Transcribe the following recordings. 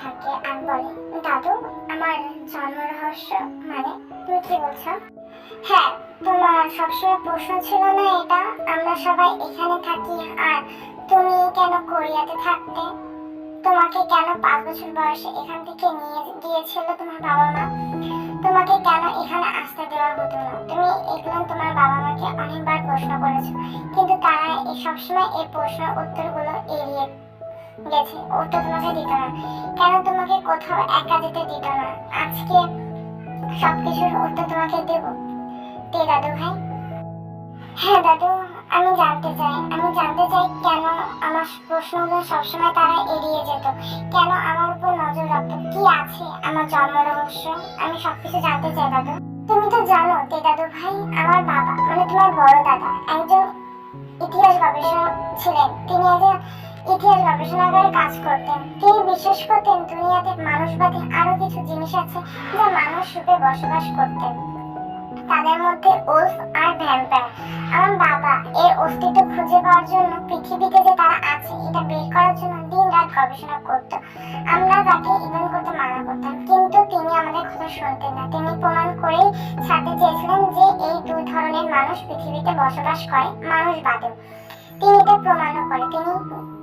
থাকে আর বলে, দাদু, আমার জন্ম রহস্য মানে তুমি কি বলছো? হ্যাঁ তোমার সবসময় প্রশ্ন ছিল না এটা, আমরা সবাই এখানে থাকি, আর তুমি কেন কোরিয়াতে থাকতে? তোমাকে কেন পাঁচ বছর বয়সে এখান থেকে নিয়ে গিয়েছিল তোমার বাবা মা? তোমাকে কেন এখানে আসতে দেওয়া হতো না? তুমি এগুলো তোমার বাবা মাকে অনেকবার প্রশ্ন করেছ, কিন্তু তারা সবসময় এই প্রশ্নের উত্তরগুলো এড়িয়ে গেছে। উত্তর তোমাকে দিত না। কেন তোমাকে কোথাও একা যেতে দিত না? আজকে সবকিছুর উত্তর তোমাকে দেব। দে দাদু ভাই। হ্যাঁ দাদু, আমি জানতে চাই। আমি জানতে চাই কেন আমার প্রশ্নগুলো সবসময় তারা এড়িয়ে যেত। কেন আমার উপর নজর রাখতো? কি আছে আমার জন্ম রহস্য? আমি সবকিছু জানতে চাই দাদু। তুমি তো জানো তে দাদু ভাই, আমার বাবা মানে তোমার বড় দাদা, একজন ইতিহাস গবেষক ছিলেন। তিনি একজন ইতিহাস গবেষণাগারে কাজ করতেন। তিনি বিশ্বাস করতেন দুনিয়াতে মানুষবাদী আরও কিছু জিনিস আছে যা মানুষ রূপে বসবাস করতেন। তাদের মধ্যে উলফ আর ভ্যাম্পায়ার। আমার বাবা এর অস্তিত্ব খুঁজে পাওয়ার জন্য পৃথিবীতে যে তারা আছে, এটা বের করার জন্য দিন রাত গবেষণা করতো। আমরা তাকে ইভেন করতে মানা করতাম, কিন্তু তিনি আমাদের কথা শুনতেন না। তিনি প্রমাণ করেই ছাড়তে চেয়েছিলেন যে এই দুই ধরনের মানুষ পৃথিবীতে বসবাস করে, মানুষ বাদেও। তিনি এটা প্রমাণও করে, তিনি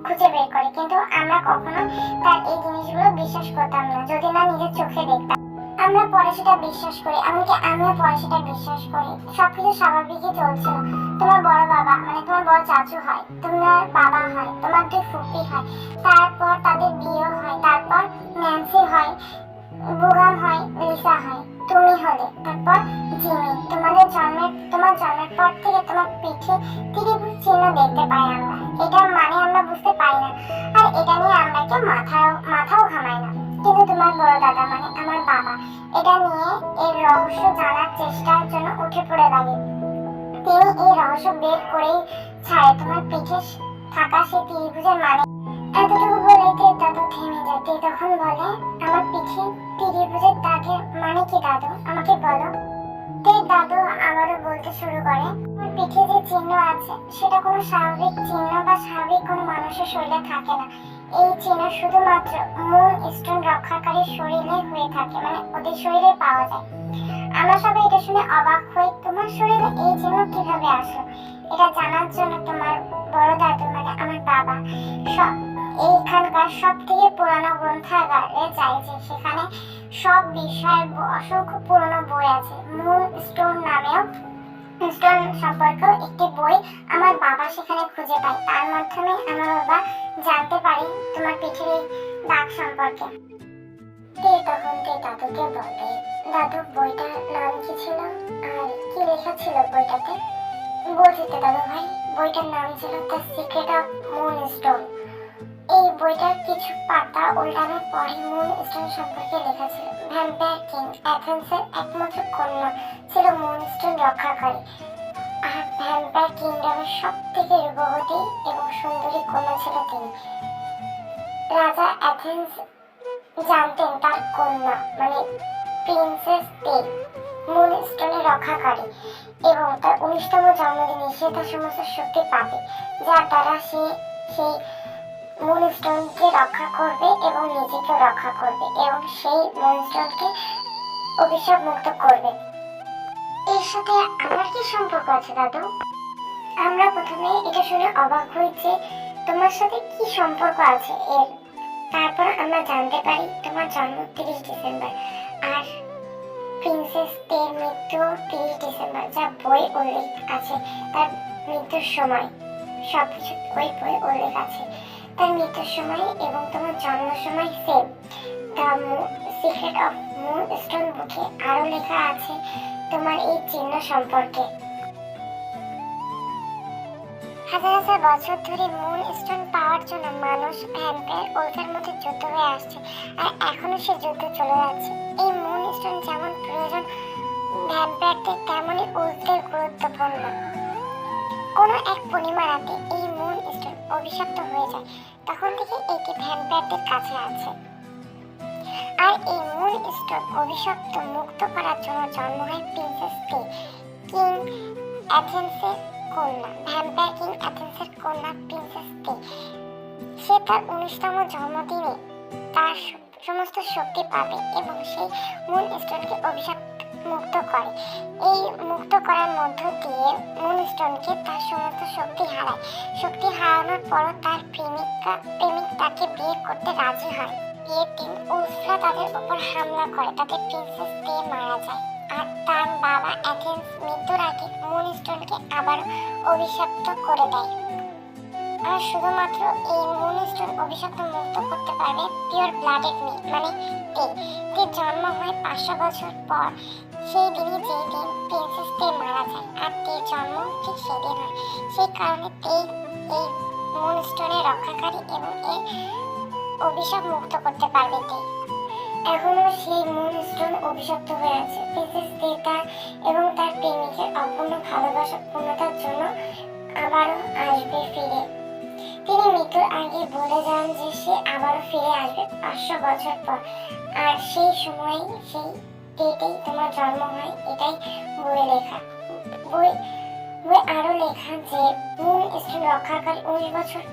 খুঁজে বের করে। কিন্তু আমরা কখনো তার এই জিনিসগুলো বিশ্বাস করতাম না, যদি না নিজের চোখে দেখতাম। আমরা পরে সেটা বিশ্বাস করি, এমনকি আমিও পরে সেটা বিশ্বাস করি। সবকিছু স্বাভাবিকই চলছিল। তোমার বড় বাবা মানে তোমার বড় চাচু হয়, তোমার বাবা হয়, তোমার দুই ফুপি হয়, তারপর তাদের বিয়ে হয়, তারপর ন্যান্সি হয়, বুগাম হয়, লিসা হয়। হলে তারপর জিমি তোমাদের জন্মের তোমার জন্মের পর থেকে তোমার পিঠে ত্রিভুজ চিহ্ন দেখতে পাই আমরা। এটার মানে আমরা বুঝতে পারি না। আর এটা নিয়ে আমরা কেউ মাথাও মাথাও ঘামাই না। কিন্তু তোমার বড় দাদা মানে আমার বাবা, এটা নিয়ে এর রহস্য জানার চেষ্টার জন্য উঠে পড়ে লাগে। তিনি এই রহস্য বের করেই ছাড়ে। তোমার পিঠে থাকা সেই ত্রিভুজের মানে এতটুকু বলে দাদু থেমে যায়। তখন বলে, আমার পিঠে ত্রিভুজের দাগের মানে কি দাদু? আমাকে বলো। তে দাদু আবারও বলতে শুরু করে, আমার পিঠে যে চিহ্ন আছে, সেটা কোনো স্বাভাবিক চিহ্ন বা স্বাভাবিক কোনো মানুষের শরীরে থাকে না। এই চিহ্ন শুধুমাত্র মূল স্টোন রক্ষাকারী শরীরে হয়ে থাকে মানে ওদের শরীরে পাওয়া যায়। আমরা সবাই এটা শুনে অবাক হই, তোমার শরীরে এই চিহ্ন কীভাবে আসলো? এটা জানার জন্য তোমার বড় দাদু মানে আমার বাবা, সব এইখানকার সব থেকে পুরানো গ্রন্থাগারে যায় যে সেখানে সব বিষয়ের অসংখ্য পুরনো বই আছে। মূল স্টোন নামেও, স্টোন সম্পর্কেও একটি বই আমার বাবা সেখানে খুঁজে পায়। তার মাধ্যমে আমার বাবা জানতে পারি তোমার পিঠের দাগ সম্পর্কে। তে তখন তে দাদুকে বলে, দাদু, বইটার নাম কি ছিল? আর কি লেখা ছিল বইটাতে? বলছি তো দাদু ভাই বইটার নাম ছিল the secret of moonstone বইটার কিছু পাতা উল্টানোর পরে মুন স্টোন সম্পর্কে লেখা ছিল। ভ্যাম্পায়ার কিং অ্যাথেন্সের একমাত্র কন্যা ছিল মুন স্টোন রক্ষাকারী। আর ভ্যাম্পায়ার কিংডমের সব থেকে রূপবতী এবং সুন্দরী কন্যা ছিল তিনি। রাজা অ্যাথেন্স জানতেন তার কন্যা মানে প্রিন্সেস তে মুন স্টোনের রক্ষাকারী এবং তার উনিশতম জন্মদিনে সে তার সমস্ত শক্তি পাবে, যার দ্বারা সে সেই মুনস্টোনকে রক্ষা করবে এবং নিজেকে রক্ষা করবে এবং সেই মুনস্টোনকে অভিশাপ মুক্ত করবে। এর সাথে আমার কি সম্পর্ক আছে, দাদু? আমরা প্রথমে এটা শুনে অবাক হই যে তোমার সাথে কি সম্পর্ক আছে এর। তারপর আমরা জানতে পারি তোমার জন্ম তিরিশ ডিসেম্বর আর প্রিন্সেস টের মৃত্যু তিরিশ ডিসেম্বর, যা বই উল্লেখ আছে। তার মৃত্যুর সময় সবকিছু ওই বই উল্লেখ আছে। তার মৃত্যুর সময় এবং তোমার জন্মের সময় same the secret of moonstone বুকে আরও লেখা আছে তোমার এই চিহ্ন সম্পর্কে। হাজার হাজার বছর ধরে মুন স্টোন পাওয়ার জন্য মানুষ ভ্যাম্পায়ার ওলফের মধ্যে যুদ্ধ হয়ে আসছে আর এখনও সে যুদ্ধ চলে যাচ্ছে। এই মুন স্টোন যেমন প্রয়োজন ভ্যাম্পায়ারদের তেমনই উল্ফদের গুরুত্বপূর্ণ। কোনো এক পূর্ণিমা রাতে এই মুন স্টোন অভিশপ্ত হয়ে যায়, তখন থেকে এটি ভ্যাম্পায়ারদের কাছে আছে। আর এই মুন স্টোন অভিশপ্ত মুক্ত করার জন্য জন্ম হয় প্রিন্সেস তে কিং অ্যাথেন্সের কন্যা ভ্যাম্পায়ার কিং অ্যাথেন্সের কন্যা প্রিন্সেস তে সে তার উনিশতম জন্মদিনে তার সমস্ত শক্তি পাবে এবং সেই মুন স্টোনকে অভিশাপ মুক্ত করে। এই মুক্ত করার মধ্য দিয়ে মুন স্টোনকে তার সমস্ত শক্তি হারায়। শক্তি হারানোর পরও তার প্রেমিকা প্রেমিক তাকে বিয়ে করতে রাজি হয়। বিয়ের দিন উলফরা তাদের উপর হামলা করে। তাদের প্রিন্সেস দিয়ে মারা যায়। আর তার বাবা অ্যাথেন্স মৃত্যুর আগে মুন স্টোনকে আবার অভিশপ্ত করে দেয়। আর শুধুমাত্র এই মুন স্টোন অভিশপ্ত মুক্ত করতে পারবে পিওর ব্লাডেড মেয়ে। মানে তে জন্ম হয় পাঁচশো বছর পর। সেই দিনই যে দিন প্রিন্সেস তে মারা যায়, আর তে জন্ম ঠিক সেদিন হয়। সেই কারণে তে এই মুনস্টোনের রক্ষাকারী এবং এই অভিশাপ মুক্ত করতে পারবে তে এখনও সেই মুন স্টোন অভিশপ্ত হয়ে আছে। প্রিন্সেস তে তার এবং তার প্রেমিকের অপূর্ণ ভালোবাসা পূর্ণতার জন্য আবারও আসবে ফিরে। তিনি মৃত্যুর আগে বলে যান যে সে আবারও ফিরে আসবে পাঁচশো বছর পর। আর সেই সময় সেই ডেটেই তোমার জন্ম হয়, এটাই বই লেখা। বই বই আরও লেখা যে মুন স্টোন রক্ষাকারী উনিশ বছর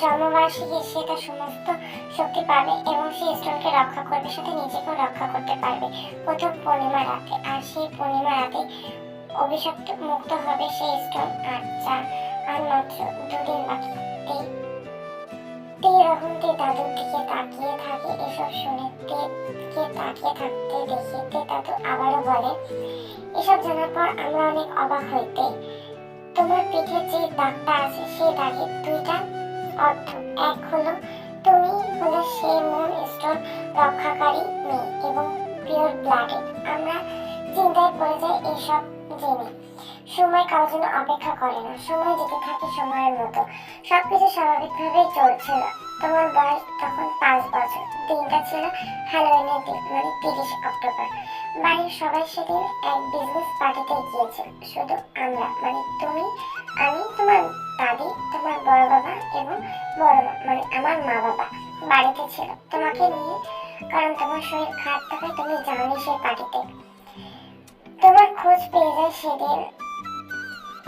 জন্মবার্ষিকী সে তার সমস্ত শক্তি পাবে এবং সেই স্টোনকে রক্ষা করবে সাথে নিজেকেও রক্ষা করতে পারবে। প্রথম পূর্ণিমা রাতে, আর সেই পূর্ণিমা রাতে অভিশপ্ত মুক্ত হবে সেই স্টোন আর যা আর মাত্র তাকিয়ে থাকে এসব শুনে। তেকে তাকিয়ে থাকতে দেখে তে দাদু আবারও বলে, এসব জানার পর আমরা অনেক অবাক হইতে। তোমার পিঠে যে দাগটা আছে সেই দাগে দুইটা অর্থ এক হলো তুমি হলো সেই মন স্টোন রক্ষাকারী মেয়ে এবং পিওর ব্লাডেড আমরা চিন্তায় পড়ে যাই এইসব জেনে। সময় কারোর জন্য অপেক্ষা করে না। সময় যেতে থাকে সময়ের মতো। সবকিছু স্বাভাবিকভাবেই চলছিল তোমার বয়স তখন পাঁচ বছর। দিনটা ছিল হ্যালোইনের দিন মানে তিরিশ অক্টোবর। বাড়ির সবাই সেদিন এক বিজনেস পার্টিতে গিয়েছিল। শুধু আমরা মানে তুমি, আমি, তোমার দাদি, তোমার বড় বাবা এবং বড় মা মানে আমার মা বাবা বাড়িতে ছিল। তোমাকে নিয়ে, কারণ তোমার শরীর খারাপ থাকায় তুমি যাওনি সেই পার্টিতে তোমার খোঁজ পেয়ে যায় সেদিন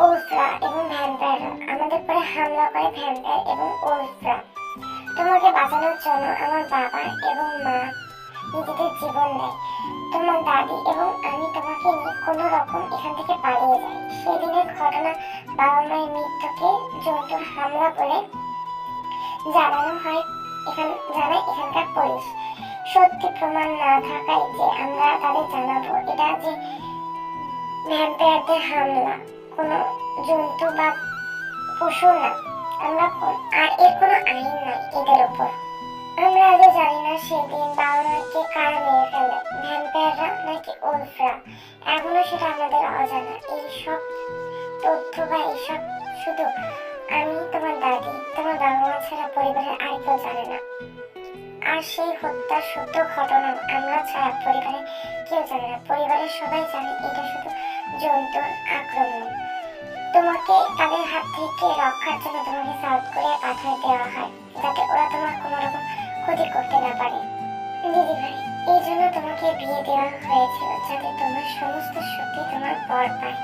ওলফরা এবং ভ্যাম্পায়াররা আমাদের পরে হামলা করে ভ্যাম্পায়ার এবং ওলফরা তোমাকে বাঁচানোর জন্য আমার বাবা এবং মা নিজেদের জীবন দেয় তোমার দাদি এবং আমি তোমাকে নিয়ে কোনো রকম এখান থেকে পালিয়ে যাই। সেদিনের ঘটনা বাবা মায়ের মৃত্যুকে জন্তুর হামলা বলে জানানো হয় এখান, জানায় এখানকার পুলিশ। সত্যি প্রমাণ না থাকায় যে আমরা তাদের জানাব, এটা যে ভ্যাম্পায়ারদের হামলা। কোনো জন্তু বা পশু না। আমরা আর এর কোনো আইন নাই এদের উপর। আমরা আজও জানি না সেদিন বাবা-মাকে কারা মেরে ফেলে ভ্যাম্পায়াররা নাকি ওলফরা এখনও সেটা আমাদের অজানা। এইসব তথ্য বা এইসব শুধু আমি, তোমার দাদি, তোমার বাবা মা ছাড়া পরিবারের আর কেউ জানে না। আর সেই হত্যার সত্য ঘটনা আমরা ছাড়া পরিবারের কেউ জানে না। পরিবারের সবাই জানে এটা শুধু জন্তুর আক্রমণ। তোমাকে হাত থেকে রক্ষার জন্য তোমাকে সাউথ কোরিয়া পাঠিয়ে দেওয়া হয়, যাতে ওরা তোমার কোনো রকম ক্ষতি করতে না পারে। দিদি ভাই, এই জন্য তোমাকে বিয়ে দেওয়া হয়েছিল, যাতে তোমার সমস্ত শক্তি তোমার বর পায়।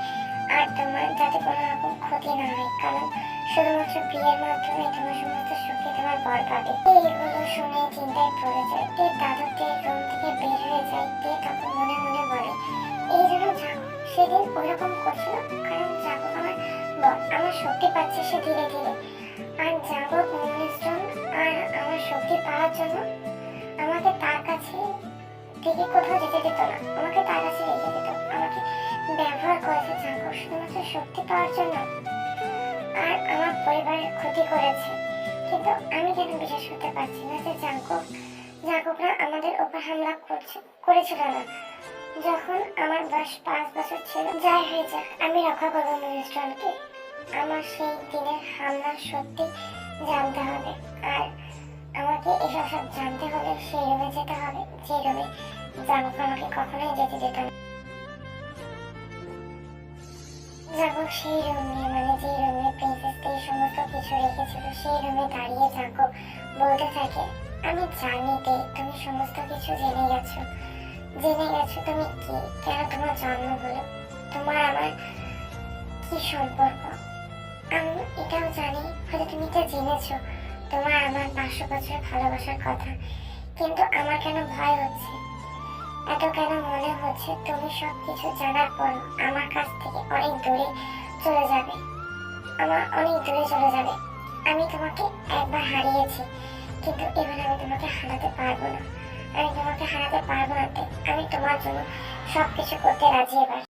আর তোমার যাতে কোনো রকম ক্ষতি না হয়, কারণ শুধুমাত্র বিয়ের মাধ্যমে তোমার সমস্ত শক্তি তোমার বর পাবে এইগুলো শুনে চিন্তায় পড়ে যায় তে দাদু রুম থেকে বের হয়ে যায় তে তখন মনে মনে বলে, এই জন্য সেদিন ওরকম করছিল কারণ যাব আমার শক্তি পাচ্ছে সে ধীরে ধীরে। আর যাব মনস্টন আর আমার শক্তি পাওয়ার জন্য। আমাকে তার কাছে থেকে কোথাও যেতে দিত না। আমাকে তার কাছে রেখে দিত। আমাকে ব্যবহার করেছে জাগো শুধুমাত্র শক্তি পাওয়ার জন্য। আর আমার পরিবারের ক্ষতি করেছে। কিন্তু আমি কেন বিশ্বাস করতে পারছি না যে জাগো জাগোকরা আমাদের উপর হামলা করছে করেছিল না। যখন আমার বয়স পাঁচ বছর ছিল, যাই হয়ে যাক, আমি রক্ষা করব মিনিস্ট্রনকে আমার সেই দিনের হামলা সত্যি জানতে হবে। আর আমাকে এসব সব জানতে হলে সেই রুমে যেতে হবে, যে রুমে জাগক আমাকে কখনোই যেতে দিত না। জাগক সেই রুমে মানে যে রুমে প্রিন্সেস এই সমস্ত কিছু রেখেছিল, সেই রুমে দাঁড়িয়ে জাগক বলতে থাকে। আমি জানি তে, তুমি সমস্ত কিছু জেনে গেছো। জেনে গেছো তুমি কি? কেন তোমার জন্ম হলো? তোমার আমার কি সম্পর্ক? আমি এটাও জানি, হয়তো তুমি এটা জেনেছো। তোমার আমার পাঁচশো বছরের ভালোবাসার কথা। কিন্তু আমার কেন ভয় হচ্ছে? এত কেন মনে হচ্ছে তুমি সব কিছু জানার পর আমার কাছ থেকে অনেক দূরে চলে যাবে? আমার অনেক দূরে চলে যাবে। আমি তোমাকে একবার হারিয়েছি, কিন্তু এবার আমি তোমাকে হারাতে পারব না। আমি তোমাকে হারাতে পারব না আমি তোমার জন্য সবকিছু করতে রাজি এবার।